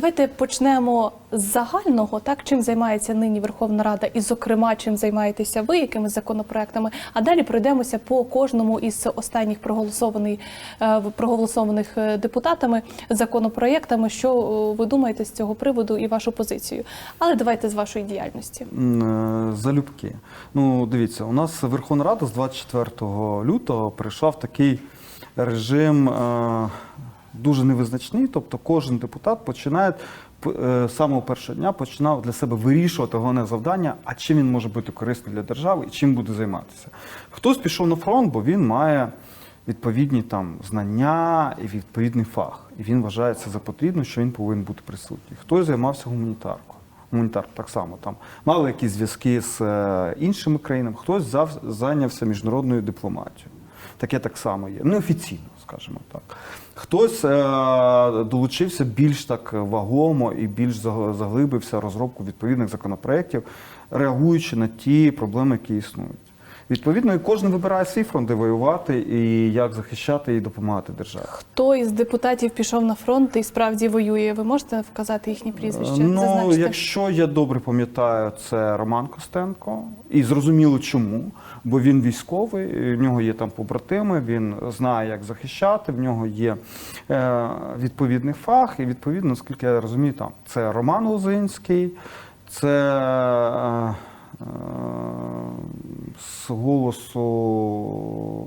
Давайте почнемо з загального, так чим займається нині Верховна Рада, і, зокрема, чим займаєтеся ви, якими законопроектами. А далі пройдемося по кожному із останніх е, проголосованих е, депутатами законопроектами. Що е, ви думаєте з цього приводу і вашу позицію? Але давайте з вашої діяльності. Залюбки. Ну, дивіться, у нас Верховна Рада з 24 лютого прийшла в такий режим дуже невизначний. Тобто кожен депутат починає е, з самого першого дня починав для себе вирішувати головне завдання, а чим він може бути корисним для держави і чим буде займатися. Хтось пішов на фронт, бо він має відповідні там знання і відповідний фах. І він вважає це за потрібно, що він повинен бути присутній. Хтось займався гуманітаркою. Гуманітар так само там мали якісь зв'язки з е, іншими країнами, хтось зайнявся міжнародною дипломатією. Таке так само є. Неофіційно, скажімо так. Хтось е, долучився більш так вагомо і більш заг- заглибився розробку відповідних законопроєктів, реагуючи на ті проблеми, які існують. Відповідно, і кожен вибирає свій фронт, де воювати і як захищати і допомагати державі. Хто із депутатів пішов на фронт і справді воює? Ви можете вказати їхні прізвища? Ну, зазначити? якщо я добре пам'ятаю, це Роман Костенко. І зрозуміло чому. Бо він військовий, в нього є там побратими, він знає, як захищати, в нього є е, відповідний фах. І відповідно, наскільки я розумію, там це Роман Лозинський, це. Е, е, з голосу,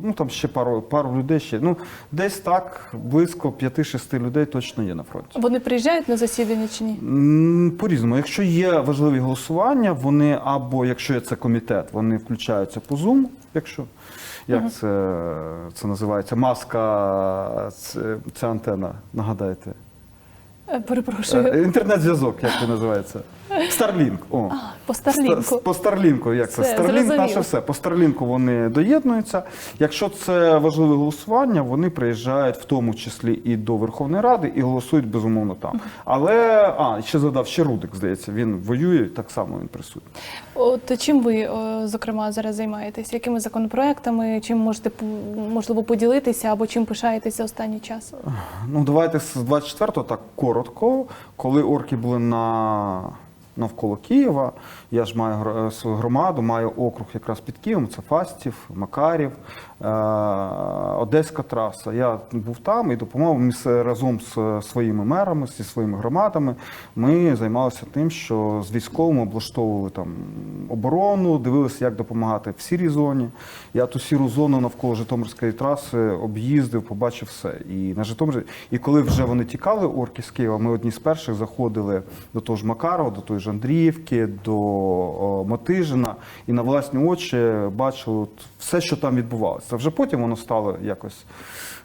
ну там ще пару, пару людей ще. Ну, десь так близько 5-6 людей точно є на фронті. Вони приїжджають на засідання чи ні? По-різному. Якщо є важливі голосування, вони або якщо є це комітет, вони включаються по Zoom, якщо як це, це називається, маска, це, це антена, нагадайте. Е, Перепрошую. Е, Інтернет-зв'язок, як це називається? Starlink. О. А, по Старлінку. По Старлінку, як це? Старлінк наше все. По Старлінку вони доєднуються. Якщо це важливе голосування, вони приїжджають в тому числі і до Верховної Ради і голосують безумовно там. Але а ще згадав, ще Рудик, здається, він воює так само він присутній. От чим ви, зокрема, зараз займаєтесь? Якими законопроектами? Чим можете можливо поділитися або чим пишаєтеся останній час? Ну давайте з 24-го так коротко. Коли орки були на навколо Києва, я ж маю свою громаду, маю округ якраз під Києвом, це Фастів, Макарів, е- Одеська траса. Я був там і допомагав разом з своїми мерами, зі своїми громадами. Ми займалися тим, що з військовими облаштовували там оборону, дивилися, як допомагати в сірій зоні. Я ту сіру зону навколо Житомирської траси об'їздив, побачив все. І на Житомирі, і коли вже вони тікали, орки з Києва, ми одні з перших заходили до того ж Макарова, до тої ж до Мотижина, і на власні очі бачили от все, що там відбувалося. Вже потім воно стало якось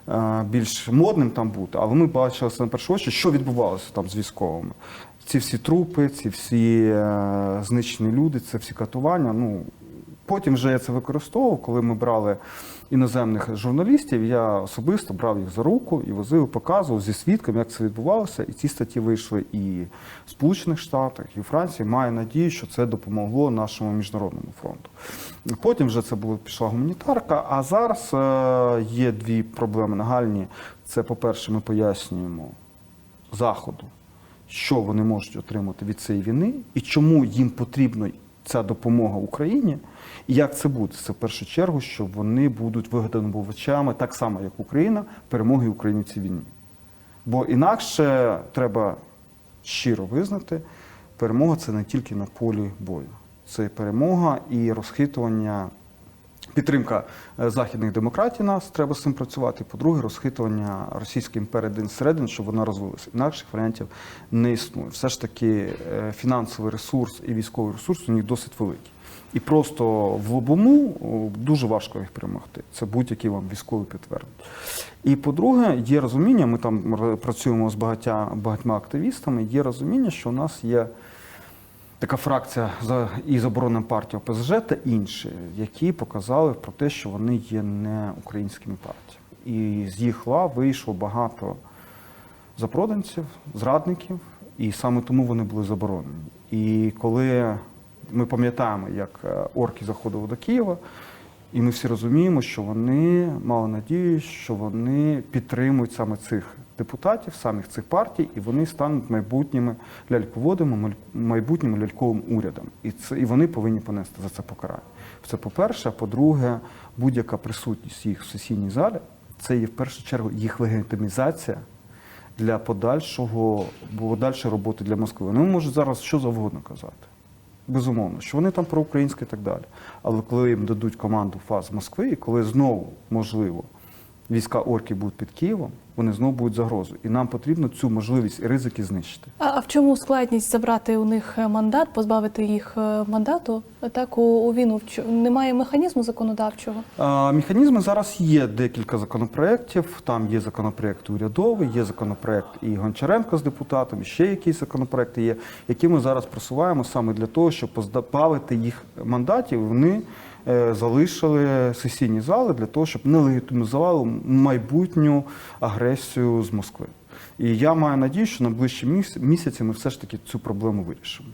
е, більш модним там бути, але ми бачили на перші очі, що відбувалося там з військовими. Ці всі трупи, ці всі е, знищені люди, це всі катування. Ну, Потім вже я це використовував, коли ми брали іноземних журналістів, я особисто брав їх за руку і возив, показував зі свідками, як це відбувалося. І ці статті вийшли і в Сполучених Штатах, і в Франції. Маю надію, що це допомогло нашому міжнародному фронту. Потім вже це була пішла гуманітарка. А зараз е, є дві проблеми нагальні. Це, по-перше, ми пояснюємо Заходу, що вони можуть отримати від цієї війни і чому їм потрібна ця допомога Україні, і як це буде. Це в першу чергу, що вони будуть вигодонабувачами, так само як Україна, перемоги України в цій війні. Бо інакше треба щиро визнати, перемога це не тільки на полі бою, це перемога і розхитування. Підтримка е, західних демократій нас треба з цим працювати. По-друге, розхитування Російської імперії один зсередини, щоб вона розвилася. Інакших варіантів не існує. Все ж таки, е, фінансовий ресурс і військовий ресурс у них досить великий. І просто в лобому дуже важко їх перемогти. Це будь-який вам військовий підтвердить. І по-друге, є розуміння, ми там працюємо з багатя, багатьма активістами, є розуміння, що у нас є така фракція за і оборонна партія ОПЗЖ та інші, які показали про те, що вони є не українськими партіями. І з їх лав вийшло багато запроданців, зрадників, і саме тому вони були заборонені. І коли ми пам'ятаємо, як е, орки заходили до Києва, І ми всі розуміємо, що вони мали надію, що вони підтримують саме цих депутатів, самих цих партій, і вони стануть майбутніми ляльководами, майбутнім ляльковим урядом. І це і вони повинні понести за це покарання. Це по-перше. А по-друге, будь-яка присутність їх в сесійній залі це є в першу чергу їх легітимізація для подальшого подальшої роботи для Москви. Вони можуть зараз що завгодно казати. Безумовно, що вони там проукраїнські і так далі. Але коли їм дадуть команду фаз Москви, і коли знову, можливо, війська орки будуть під Києвом, вони знову будуть загрозою. І нам потрібно цю можливість і ризики знищити. А в чому складність забрати у них е, мандат, позбавити їх е, мандату? Так у, у війну немає механізму законодавчого. А, Механізми зараз є декілька законопроєктів. Там є законопроєкт урядовий, є законопроєкт і Гончаренко з депутатом, і ще якісь законопроєкти є, які ми зараз просуваємо саме для того, щоб позбавити їх мандатів. Вони залишили сесійні зали для того, щоб не легітимізували майбутню агресію з Москви. І я маю надію, що на ближчі міс- місяці ми все ж таки цю проблему вирішимо.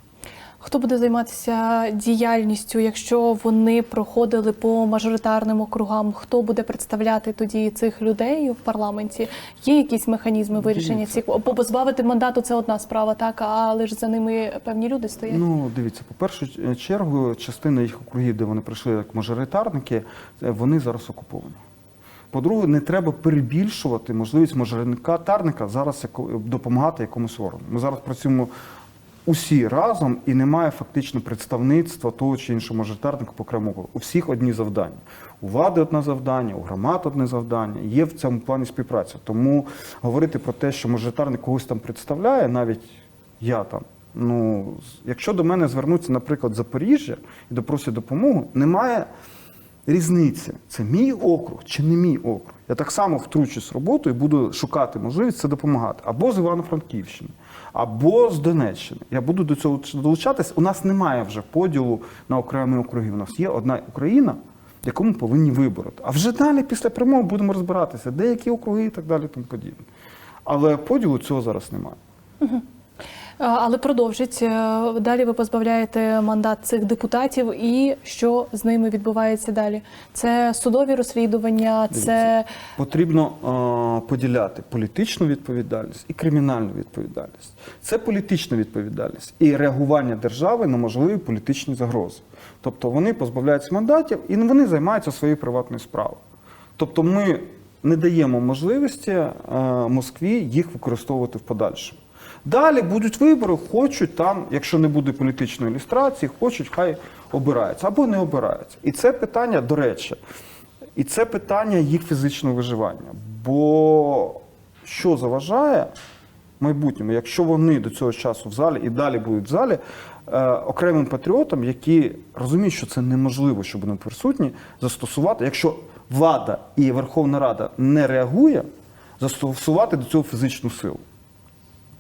Хто буде займатися діяльністю, якщо вони проходили по мажоритарним округам? Хто буде представляти тоді цих людей в парламенті? Є якісь механізми вирішення цих Бо позбавити мандату це одна справа, так але ж за ними певні люди стоять. Ну, дивіться, по першу чергу, частина їх округів, де вони прийшли як мажоритарники, е, вони зараз окуповані. По-друге, не треба перебільшувати можливість мажоритарника зараз допомагати якомусь органу. Ми зараз працюємо усі разом і немає фактично представництва того чи іншого мажоритарника по окремому. У всіх одні завдання. У влади одне завдання, у громад одне завдання. Є в цьому плані співпраця. Тому говорити про те, що мажоритарник когось там представляє, навіть я там. Ну, якщо до мене звернуться, наприклад, Запоріжжя і допросять допомогу, немає різниці. Це мій округ чи не мій округ. Я так само втручусь в роботу і буду шукати можливість це допомагати. Або з Івано-Франківщини, або з Донеччини. Я буду до цього долучатись. У нас немає вже поділу на окремі округи. У нас є одна Україна, яку ми повинні вибороти. А вже далі, після перемоги, будемо розбиратися, деякі округи і так далі, тому подібне. Але поділу цього зараз немає. А, Але продовжить е, далі. Ви позбавляєте мандат цих депутатів, і що з ними відбувається далі? Це судові розслідування, це Потрібно е, поділяти політичну відповідальність і кримінальну відповідальність. Це політична відповідальність і реагування держави на можливі політичні загрози. Тобто вони позбавляються мандатів і вони займаються своєю приватною справою. Тобто ми не даємо можливості е, Москві їх використовувати в подальшому. Далі будуть вибори, хочуть там, якщо не буде політичної ілюстрації, хочуть, хай обираються або не обираються. І це питання, до речі, і це питання їх фізичного виживання. Бо що заважає майбутньому, якщо вони до цього часу в залі і далі будуть в залі, е, окремим патріотам, які розуміють, що це неможливо, щоб вони присутні, застосувати, якщо влада і Верховна Рада не реагує, застосувати до цього фізичну силу.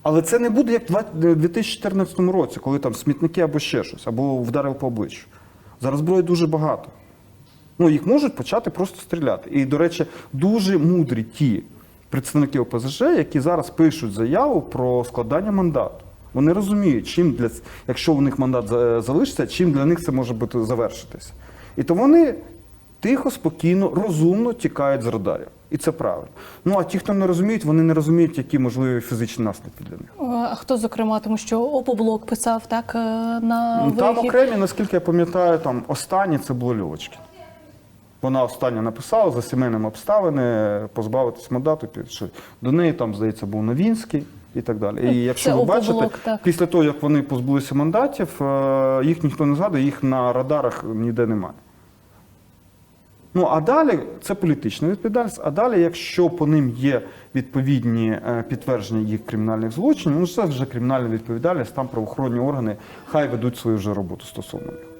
Але це не буде як в 2014 році, коли там смітники або ще щось, або вдарив по обличчю. Зараз зброї дуже багато. Ну, їх можуть почати просто стріляти. І, до речі, дуже мудрі ті представники ОПЗЖ, які зараз пишуть заяву про складання мандату. Вони розуміють, чим для якщо у них мандат залишиться, чим для них це може бути завершитися. І то вони тихо, спокійно, розумно тікають з радарів. І це правильно. Ну а ті, хто не розуміють, вони не розуміють, які можливі фізичні наслідки для них. е, а хто зокрема, тому що опоблок писав так е, на Ну, Там вихід. окремі, наскільки я пам'ятаю, там останні це було Льовочкін. Вона остання написала за сімейними обставини позбавитись мандату. пішли. До неї там, здається, був Новінський і так далі. І якщо Це ви бачите, так. після того, як вони позбулися мандатів, е, їх ніхто не згадує, їх на радарах ніде немає. Ну а далі це політична відповідальність. А далі, якщо по ним є відповідні е, підтвердження їх кримінальних злочинів, ну це вже кримінальна відповідальність, там правоохоронні органи хай ведуть свою вже роботу стосовно. них.